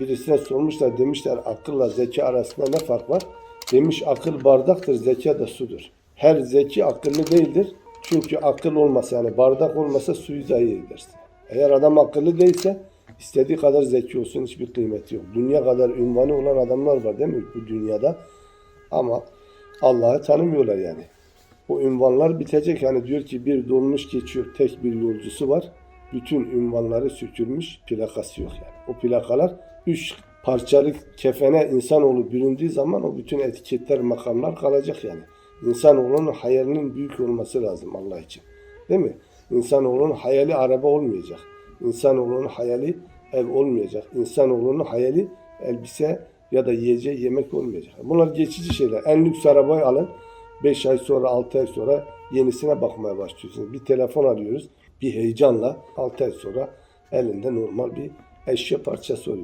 Birisine sormuşlar demişler akılla zeki arasında ne fark var? Demiş akıl bardaktır, zeka da sudur. Her zeki akıllı değildir. Çünkü akıl olmasa yani bardak olmasa suyu zayi edersin. Eğer adam akıllı değilse istediği kadar zeki olsun hiçbir kıymeti yok. Dünya kadar ünvanı olan adamlar var değil mi bu dünyada? Ama Allah'ı tanımıyorlar yani. O ünvanlar bitecek. Yani diyor ki bir dolmuş geçiyor tek bir yolcusu var. Bütün ünvanları sürtülmüş plakası yok yani. O plakalar üç parçalık kefene insanoğlu büründüğü zaman o bütün etiketler makamlar kalacak yani. İnsanoğlunun hayalinin büyük olması lazım Allah için. Değil mi? İnsanoğlunun hayali araba olmayacak. İnsanoğlunun hayali ev olmayacak. İnsanoğlunun hayali elbise ya da yiyeceği yemek olmayacak. Bunlar geçici şeyler. En lüks arabayı alın. 5 ay sonra 6 ay sonra yenisine bakmaya başlıyorsunuz. Bir telefon alıyoruz bir heyecanla 6 ay sonra elinde normal bir eşya parçası oluyor.